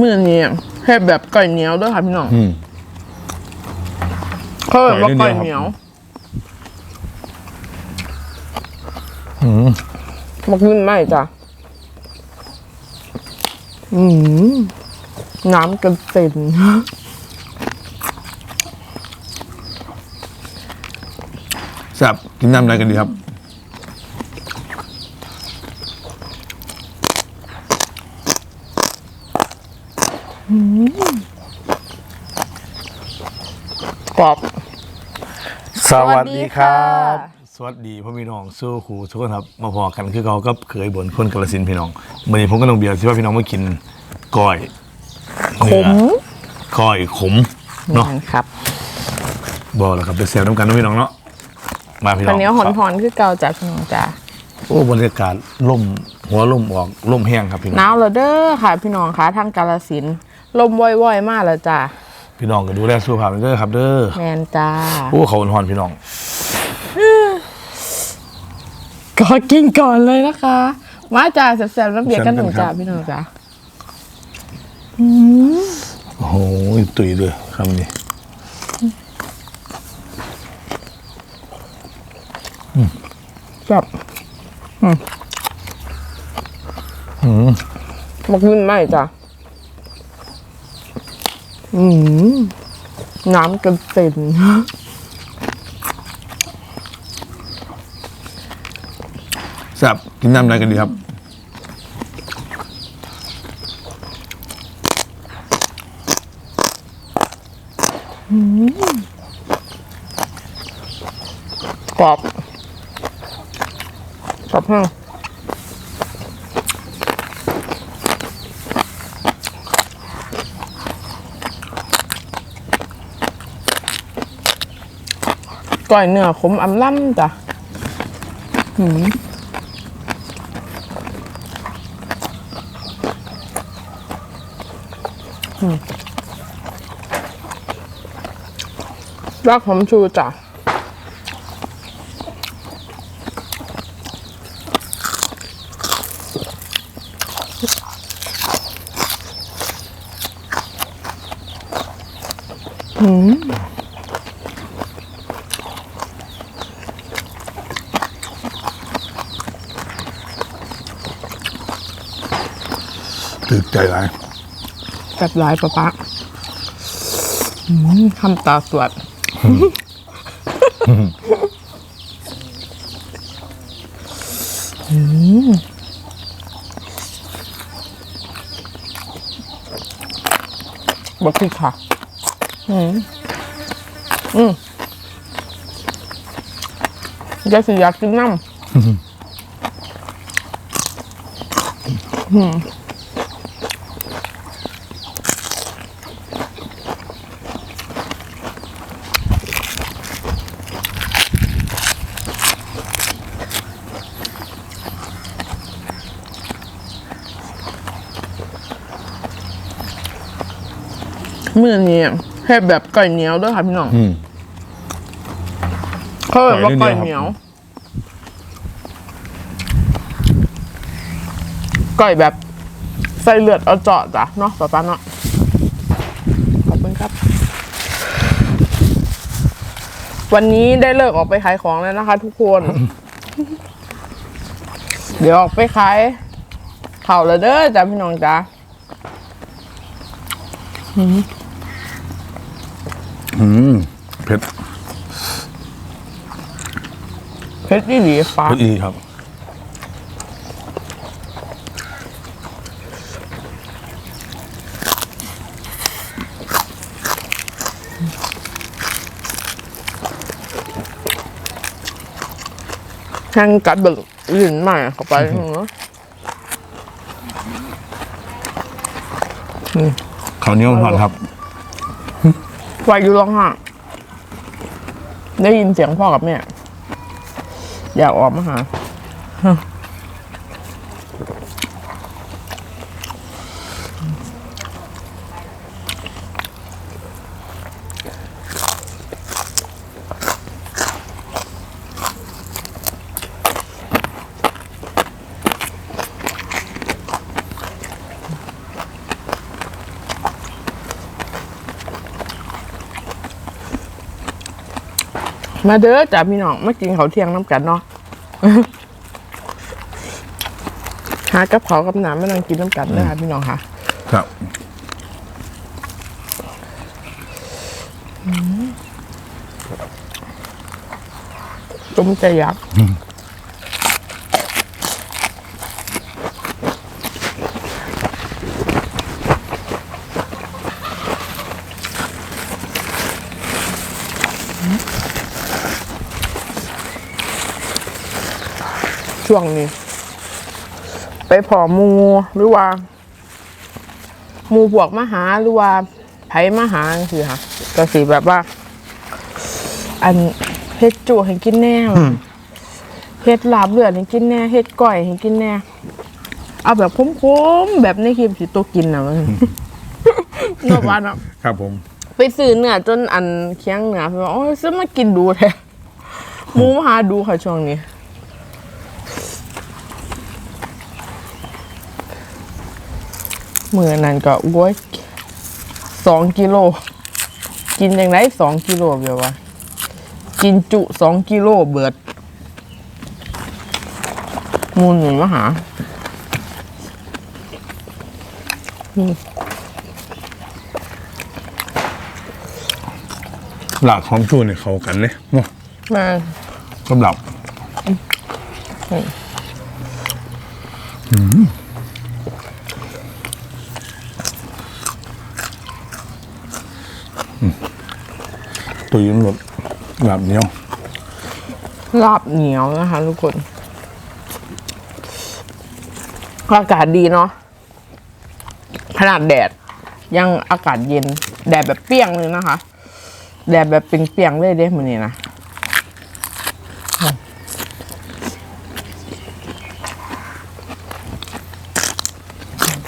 มื้อนี้เฮ็ดแบบก่อยเหนียวด้วยค่ะพี่น้องอืม เขาแบบว่าก่ก่ออยยเหเหนีนียยววมาขึ้นไหมจ้ะอืมน้ำกระเซ็นแซ่บกินน้ำอะไรกันดีครับ กรอบ สวัสดีครับสวัสดีค่ะสวัสดีพ่อพี่น้องสู้ครูทุกคนครับ มาพอกันคือเขาก็เคยบนคนกระสินธุ์พี่น้องวันนี้ผมก็ต้องเบียร์สิว่าพี่น้องมากินก้อยขมเนื้อก้อยขมเนาะครับ บอกแล้วครับเป็นแซ่บน้ำกันนะพี่น้องเนาะมาพี่น้ตอองนนี้หอนๆคือเก่าจากพี่น้องจ้าโอ้บรรยากาศล่มหัวล่มออกล่มแห้งครับพี่น้องหนาวแล้วเด้อค่ะพี่น้องคะทางกาลสินธุ์ลมว่อยๆมากแล้วจ้า พี่น้องก็ดูแลสุขภาพเด้อครับ เด้อแมนจ้าโอ้เขาหอนๆพี่น้อง ก็กินก่อนเลยนะคะ มาจ้าแซ่บๆน้ำเบียร์กันหนึ่งจ้าพี่น้องจ้าโอ้โหตุยเลยคำนี้แบบมาขึ้นไหมจ้ะ อืมน้ำกระเซ็นแซ่บกินน้ำอะไรกันดีครับ กรอบกรอบแห้ง ก้อยเนื้อขมอำล่ำจ้ะหืมอืมรักหอมชูจ้ะ ตื่นใจไรแบบลายปะปะอืมคำตาสวด อืมบักคือค่ะ อืม อืมยายสิอยากกินน้ำมื่ อนี้เฮ็ดแบบก่อยเหนียวด้วยค่ะพี่น้องอืม เขาแบบว่าก่ก่ออยยเหเหนีนียยววก่อยแบบใส่เลือดเอาเจาะจ้ะเนาะป้าป้าเนาะขอบคุณครับ วันนี้ได้เลิกออกไปขายของแล้วนะคะ ทุกคน เดี๋ยวออกไปขายเข่าวแล้วเด้อจ้ะพี่น้องจ้ะ อืมเผ็ดเพชรดีหลีฟ้าเผ็ดอีครับ แห้งกัดเบิกลิ้นใหม่เข้าไปเนาะข้าวเหนียวหอนครับ วัยุร้องห้ได้ยินเสียงพ่อกับแม่ อยากออกมาหา มาเด้อจ้าพี่น้องมากินเขาวเที่ยงน้ำกันเนาะหากับเขาวกับน้ำไม่ต้องกินน้ำกันเลยค่ะพี่น้องค่ะครับจมใจยักษ์ ช่วงนี้ ไปพอหมูหรือว่าหมูพวกมาหาหรือว่าไผมาหาคือค่ะก็สีแบบว่า อันเฮ็ดจุให้กินแน่ว่ะเฮ็ดลาบเลือดให้กินแน่เฮ็ดก้อยให้กินแน่เอาแบบคมๆแบบในคลิปสิตัวกินน่ะมันนอกว่าเนาะครับผม ไปซื้อเนื้อจนอันเคียงเนื้อเพิ่นว่าโอ้ยซื้อมากินดูแท้หมูมาหาดูค่ะช่วงนี้ เมื่อนั้นก็โว้ยสองกิโล กินอย่างไรสองกิโลเดียววะกินจุสองกิโลเบิด มูลหนุนมาหาหลากหอมชูเนี่ยเขากันเลยเนาะมาสำหรับอืม ตุยมันหมดหลับเหนียวลาบเหนียวนะคะทุกคนอากาศดีเนาะขนาดแดดยังอากาศเย็น แดดแบบเปรี้ยงเลยนะคะ แดดแบบเปรียงๆเลยเด้มันนี่นะ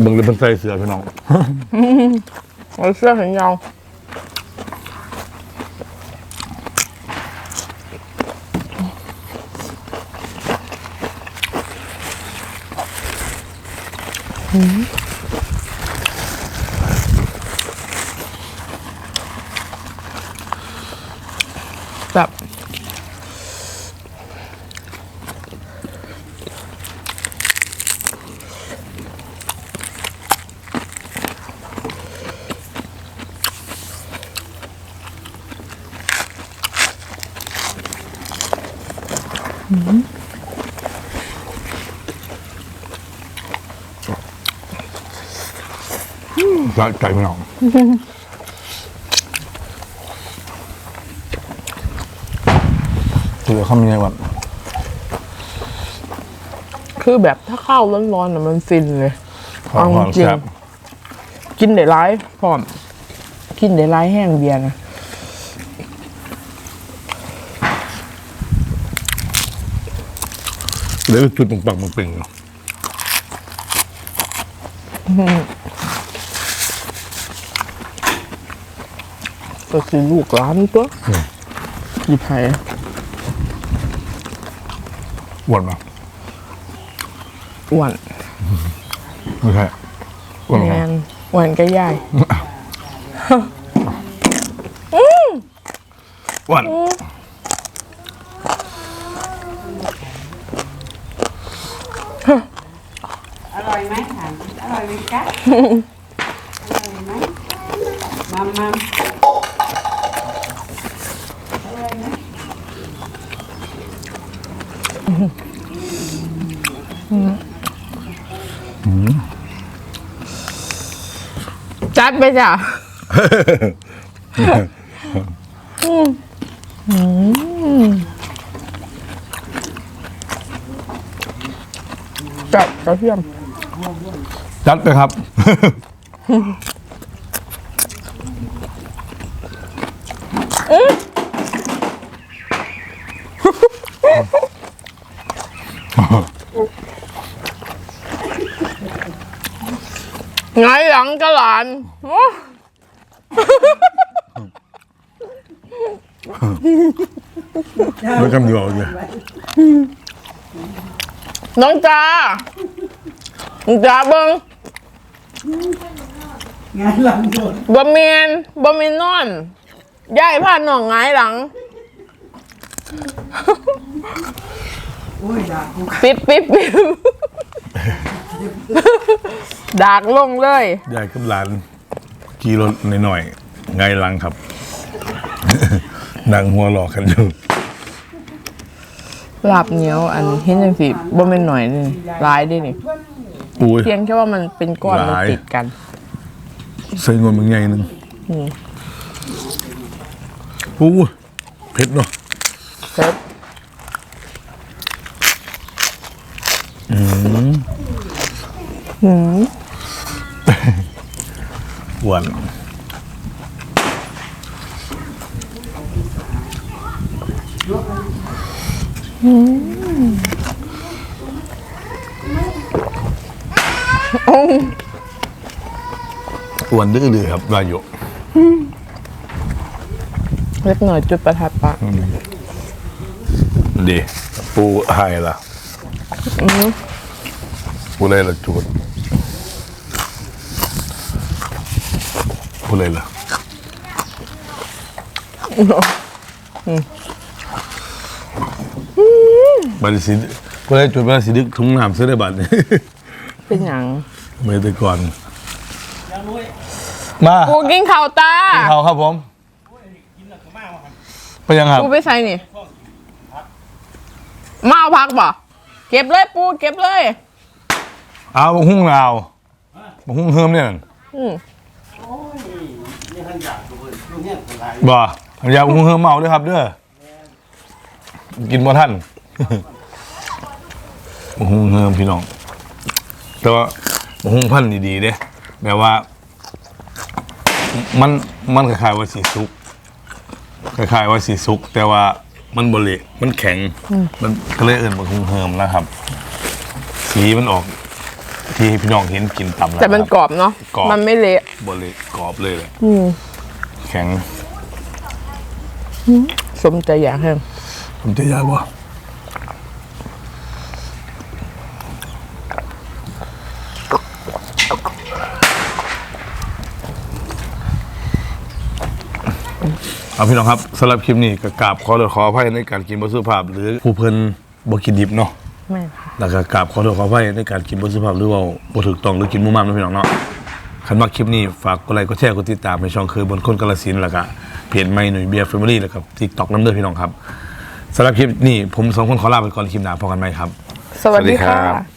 เบิ่งเลยเป็นใส่เสือพี่น้องเอาเสื้อแขนยาว แสะใจพี่น้องตัวเขามีไงวะคือแบบถ้าข้าวร้อนๆน่ะมันฟินเลยหอมหอมจริงแซ่บกินได้ร้ายพร้อม กินได้ร้ายแห้งเบียร์นะเดี๋ยวจุดปังปังปังปิงเนาะ ก็คือลูกร้านตัวกี่ไผ่อ้วนปะอ้วนไม่ใช่อ้วนแมปะนอ้วนก็ย่ายอ้วนอร่อยไหมถามอร่อยไหมคะอร่อยไหมมัมมัม จัดไปจ้ะจับกระเทียมจัดไปครับ ไงหลังกระหลานโอ้ไม่กำอยู่เอาเลยน้องจ้าน้องจ้าเบิงงานหลังโดนบะเมียนบะเมียนนอนยายพาน้องหงายหลังโอ้ยด่ากูปิดปิดปิด ดากลงเลย ยายกับหลานขี่รถหน่อยๆไงายหลังครับ นั่งหัวหลอกกันอยู่ลาบเหนียวอันเห็นจังสิบ่แม่นหน่อยนึงหลายเด้นี่อุ้ย เพียงแค่ว่ามันเป็นก้อนมันหลายติดกัน ใส่เงินมึงไงนึงอืม อู้เผ็ดเนาะเซ็ตหวานอ้วนดื้อเลยครับวายุเล็กหน่อยจุดประทัดปะดีปูไฮล่ะปูเลยละจูด ปูเลยละบัตรสิปูเลยจูดบัตรสิดึกถุงน้ำเสื้อได้บัตรเป็นหยังไม่ได้ก่อนมากูกินข้าวตากินข้าวครับผมไปยังครับปูไปใส่นี่มาเอาพักบ่เก็บเลยปูเก็บเลย เอาบะหุ่งลาวบะหุ่งเฮิมเนี่ย นั่นอืมบ่อยาบะหุ่งเฮิมเมาด้วยครับเด้อกินบ่ท่านบะหุ่งเฮิมพี่น้อง แต่ว่าบะหุ่งพันธุ์ดีๆเด้แบบว่า มันมันคล้ายๆว่าสีสุกคล้ายๆว่าสีสุก แต่ว่ามันบริมันแข็ง มันก็เลยเอิ่นบะหุ่งเฮิมนะครับ สีมันออก ที่พี่น้องเห็นกินต่ำแล้วแต่มันครับกรอบเนาะ กรอบมันไม่เละบริกรอบเลยแหละอืม แข็งสมใจอยากให้ผมจะยากว่าเอาพี่น้องครับสำหรับคลิปนี้ก็กราบขอโทษขออภัยในการกินบสุภาพ หรือผู้เพิ่นบ่กินดิบเนาะไม่ค่ะ แล้วก็กราบขอโทษขออภัยในการกินบสุภาพหรือว่าบ่ถูกต้องหรือกินมุมมามนะพี่น้องเนาะ คันว่าคลิปนี้ฝากกดไลค์กดแชร์กดติดตามในช่องคือบนคนกาลสินธุ์แล้วก็เพจไม่หนุ่ยเบียร์แฟมิลี่แล้วก็ TikTok น้ำเด้อพี่น้องครับสำหรับคลิปนี้ผมสองคนขอลาไปก่อนคลิปหน้าพบกันไหมครับ สวัสดีสวัสดีครัค่ะบ